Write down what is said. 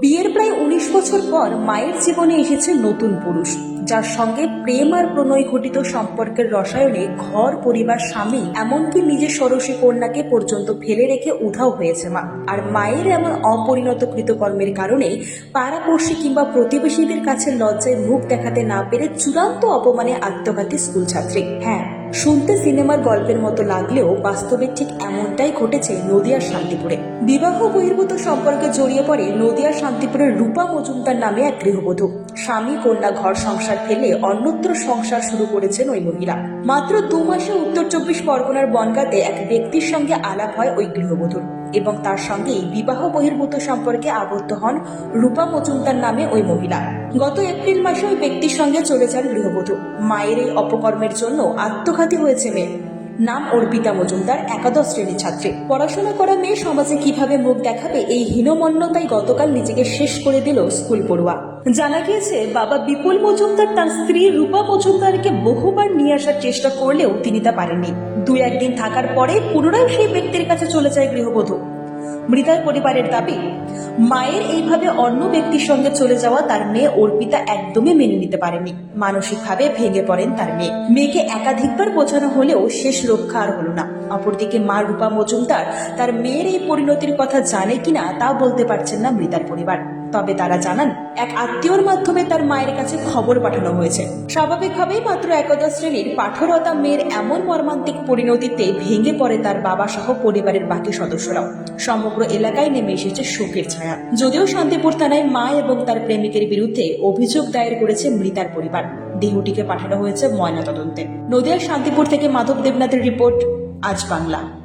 বিয়ের প্রায় উনিশ বছর পর মায়ের জীবনে এসেছে নতুন পুরুষ, যার সঙ্গে প্রেম আর প্রণয় ঘটিত সম্পর্কের রসায়নে ঘর, পরিবার, স্বামী, এমনকি নিজের ষোড়শী কন্যাকে পর্যন্ত ফেলে রেখে উধাও হয়েছে মা। আর মায়ের এমন অপরিণত কৃতকর্মের কারণে পাড়াপড়শি কিংবা প্রতিবেশীদের কাছে লজ্জায় মুখ দেখাতে না পেরে চূড়ান্ত অপমানে আত্মঘাতী স্কুল ছাত্রী হ্যাঁ শুনতে সিনেমার গল্পের মতো লাগলেও বাস্তবে ঠিক এমনটাই ঘটেছে নদিয়ার শান্তিপুরে। বিবাহ বহির্ভূত সম্পর্কে জড়িয়ে পড়ে নদিয়ার শান্তিপুরের রূপা মজুমদার নামে এক গৃহবধূ। স্বামী, কন্যা, ঘর, সংসার ফেলে অন্যত্র সংসার শুরু করেছেন ওই মহিলা। মাত্র দু মাসে উত্তর চব্বিশ পরগনার বনগাতে এক ব্যক্তির সঙ্গে আলাপ হয় ওই গৃহবধূর। এবং তার সঙ্গেই বিবাহ বহির্ভূত সম্পর্কে আবদ্ধ হন রূপা মজুমদার নামে ওই মহিলা। গত এপ্রিল মাসে ওই ব্যক্তির সঙ্গে চলে যান গৃহবধূ। মায়ের এই অপকর্মের জন্য আত্মঘাতী হয়েছে মেয়ে। নাম অর্পিতা মজুমদার, একাদশ শ্রেণির ছাত্রী। পড়াশোনা করা মেয়ে সমাজে কীভাবে মুখ দেখাবে এই হীনমন্যতাই গতকাল নিজেকে শেষ করে দিল স্কুল পড়ুয়া। জানা গিয়েছে, বাবা বিপুল মজুমদার তার স্ত্রী রূপা মজুমদারকে বহুবার নিয়ে আসার চেষ্টা করলেও তিনি তা পারেননি। দুই একদিন থাকার পরে পুনরায় সেই ব্যক্তির কাছে চলে যায় গৃহবধূ। মৃতার পরিবারের দাবি, মায়ের এইভাবে অন্য ব্যক্তির সঙ্গে চলে যাওয়া তার মেয়ে অর্পিতা একদমই মেনে নিতে পারেনি। মানসিকভাবে ভেঙে পড়েন তার মেয়ে। মেয়েকে একাধিকবার বোঝানো হলেও শেষ রক্ষা আর হলো না। অপরদিকে মা রূপা মজুমদার তার মেয়ের এই পরিণতির কথা জানে কিনা তা বলতে পারছেন না মৃতার পরিবার। তবে তারা জানান, এক আত্মীয়র মাধ্যমে তার মায়ের কাছে খবর পাঠানো হয়েছে। স্বাভাবিকভাবেই মাত্র একাদশ শ্রেণির পাঠরতা মেয়ের এমন মর্মান্তিক পরিণতিতে ভেঙে পড়ে তার বাবা সহ পরিবারের বাকি সদস্যরাও। সমগ্র এলাকায় নেমে এসেছে শোকের ছায়া। যদিও শান্তিপুর থানায় মা এবং তার প্রেমিকের বিরুদ্ধে অভিযোগ দায়ের করেছে মৃতার পরিবার। দেহটিকে পাঠানো হয়েছে ময়নাতদন্তে। নদিয়ার শান্তিপুর থেকে মাধব দেবনাথের রিপোর্ট, আজ বাংলা।